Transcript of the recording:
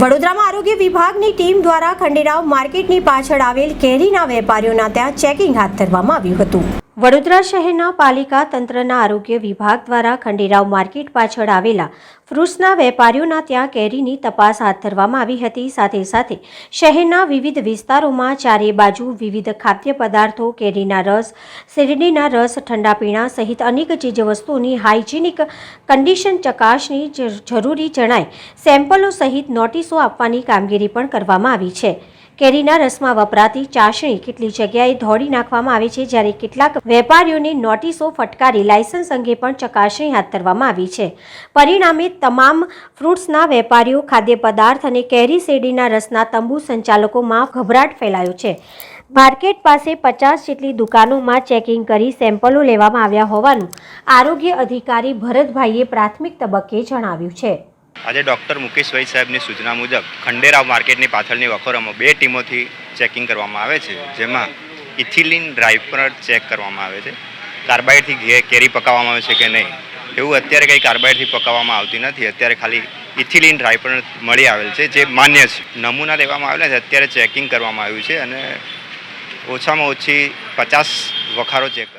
વડોદરામાં આરોગ્ય વિભાગની ટીમ દ્વારા ખંડેરાવ માર્કેટની પાછળ આવેલ કેરીના વેપારીઓના ત્યાં ચેકિંગ હાથ ધરવામાં આવ્યું હતું. વડોદરા શહેરના પાલિકા તંત્રના આરોગ્ય વિભાગ દ્વારા ખંડેરાવ માર્કેટ પાછળ આવેલા ફ્રૂટ્સના વેપારીઓના ત્યાં કેરીની તપાસ હાથ ધરવામાં આવી હતી. સાથે સાથે શહેરના વિવિધ વિસ્તારોમાં ચારે બાજુ વિવિધ ખાદ્ય પદાર્થો, કેરીના રસ, શેરડીના રસ, ઠંડા પીણા સહિત અનેક ચીજવસ્તુઓની હાઇજેનિક કન્ડિશન ચકાસણી જરૂરી જણાય. સેમ્પલો સહિત નોટિસો આપવાની કામગીરી પણ કરવામાં આવી છે. કેરીના રસમાં વપરાતી ચાસણી કેટલી જગ્યાએ ધોડી નાખવામાં આવે છે? જ્યારે કેટલાક વેપારીઓને નોટિસો ફટકારી લાયસન્સ અંગે પણ ચકાસણી હાથ ધરવામાં આવી છે. પરિણામે, તમામ ફ્રૂટ્સના વેપારીઓ, ખાદ્ય પદાર્થ અને કેરી શેરડીના રસના તંબુ સંચાલકોમાં ગભરાટ ફેલાયો છે. માર્કેટ પાસે પચાસ જેટલી દુકાનોમાં ચેકિંગ કરી સેમ્પલો લેવામાં આવ્યા હોવાનું આરોગ્ય અધિકારી ભરતભાઈએ પ્રાથમિક તબક્કે જણાવ્યું છે. આજે ડૉક્ટર મુકેશભાઈ સાહેબની સૂચના મુજબ ખંડેરાવ માર્કેટની પાછળની વખોરામાં બે ટીમોથી ચેકિંગ કરવામાં આવે છે, જેમાં ઇથિલિન ડ્રાઈપર ચેક કરવામાં આવે છે. કાર્બાઇડથી કેરી પકાવવામાં આવે છે કે નહીં? એવું અત્યારે કંઈ કાર્બાઇડથી પકાવવામાં આવતી નથી. અત્યારે ખાલી ઇથિલિન ડ્રાઈપર મળી આવેલ છે, જે માન્ય છે. નમૂના લેવામાં આવેલા છે, અત્યારે ચેકિંગ કરવામાં આવ્યું છે અને ઓછામાં ઓછી પચાસ વખારો ચેક